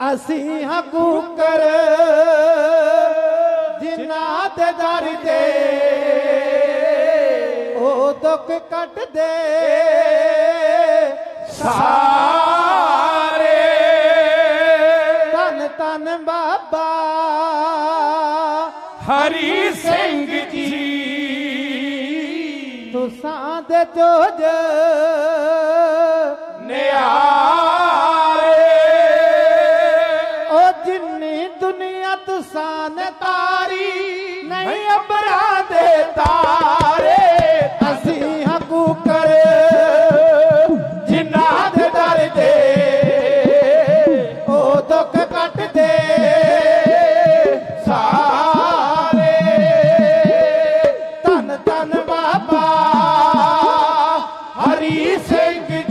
ਅਸੀਂ ਹਾਂ ਕੂਕਰ ਜਿਨ੍ਹਾਂ ਤੇ ਉਹ ਦੁੱਖ ਕੱਟਦੇ। ਸਾਰੇ ਧੰਨ ਧੰਨ ਬਾਬਾ ਹਰੀ ਸਿੰਘ ਜੀ। ਤੁਸਾਂ ਦੇ ਨਿਆਰੇ ਤੁਸਾਨ ਤਾਰੀ ਨਹੀਂ ਅਬਰਾਂ ਦੇ ਤਾਰੇ। ਅਸੀਂ ਹਕੂ ਕਰ ਜਿਨ੍ਹਾਂ ਦੇ ਡਰਦੇ ਉਹ ਦੁੱਖ ਕੱਟਦੇ ਸਾਰੇ। ਧੰਨ ਧੰਨ ਬਾਬਾ ਹਰੀ ਸਿੰਘ